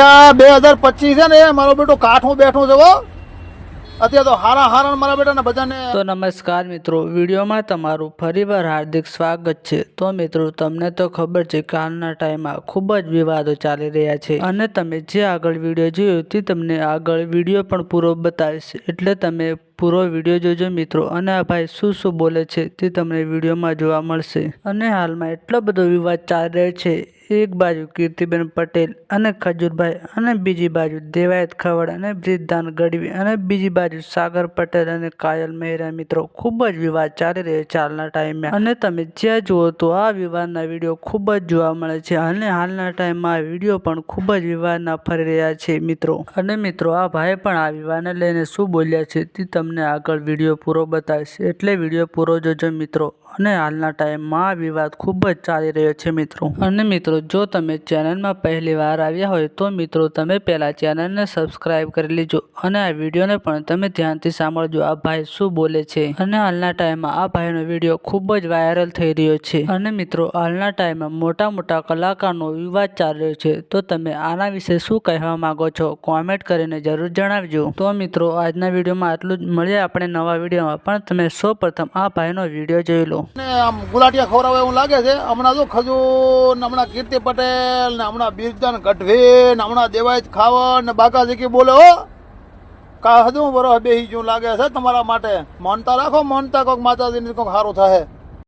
અલ્યા, બે હજાર પચીસ છે ને, મારો બેટો કાઠું બેઠું છે અત્યારે તો હારા હારા મારા બેટાને બધાને તો નમસ્કાર મિત્રો, વિડીયોમાં તમારું ફરીવાર હાર્દિક સ્વાગત છે. તો મિત્રો, તમને તો ખબર છે કે હાલના ટાઈમમાં ખૂબ જ વિવાદો ચાલી રહ્યા છે. અને તમે જે આગળ વીડિયો જોયો તે તમને આગળ વીડિયો પણ પૂરો બતાવીશ. એટલે તમે પૂરો વીડિયો જોજો મિત્રો. અને આ ભાઈ શું શું બોલે છે તે તમને વિડીયોમાં જોવા મળશે. અને હાલમાં એટલો બધો વિવાદ ચાલી રહ્યો છે. એક બાજુ કીર્તિબેન પટેલ અને ખજૂરભાઈ અને બીજી બાજુ દેવાયત ખવડ અને બ્રિજદાન ગઢવી અને બીજી બાજુ સાગર પટેલ અને કાયલ મહેરા મિત્રો. ખૂબ જ વિવાદ ચાલી રહ્યો છે હાલના ટાઈમે. અને તમે જ્યાં જુઓ તો આ વિવાદના વીડિયો ખૂબ જ જોવા મળે છે. અને હાલના ટાઈમમાં આ વીડિયો પણ ખૂબ જ વિવાદના ફરી રહ્યા છે મિત્રો. અને મિત્રો, આ ભાઈ પણ આ વિવાદને લઈને શું બોલ્યા છે તે તમને આગળ વીડિયો પૂરો બતાવીશ. એટલે વીડિયો પૂરો જોજો મિત્રો. અને હાલના ટાઈમમાં આ વિવાદ ખૂબ જ ચાલી રહ્યો છે મિત્રો. અને મિત્રો, જો તમે ચેનલમાં પહેલી વાર આવ્યા હોય, તો મિત્રો, તમે પહેલાં ચેનલને સબસ્ક્રાઇબ કરી લેજો. અને આ વિડીયોને પણ તમે ધ્યાનથી સાંભળજો. આ ભાઈ શું બોલે છે? અને હાલના ટાઈમમાં આ ભાઈનો વીડિયો ખૂબ જ વાયરલ થઈ રહ્યો છે. અને મિત્રો, હાલના ટાઈમમાં મોટા મોટા કલાકારનો વિવાદ ચાલી રહ્યો છે. તો તમે આના વિશે શું કહેવા માંગો છો? કોમેન્ટ કરીને જરૂર જણાવજો. તો મિત્રો, આજના વિડીયોમાં આટલું જ. મળીએ આપણે નવા વિડીયોમાં. પણ તમે સૌ પ્રથમ આ ભાઈનો વીડિયો જોઈ લો. આમ ગુલાટિયા ખવડાવે એવું લાગે છે. હમણાં તો ખજૂર હમણાં કીર્તિ પટેલ ને હમણાં બિરદાન ગઢવી ને હમણાં દેવાય ખાવા ને બાકા જીકી બોલે, હો! કા હદું બરો બેહી જેવું લાગે છે તમારા માટે? માનતા રાખો, માનતા કોક માતાજીને કોઈક સારું થાય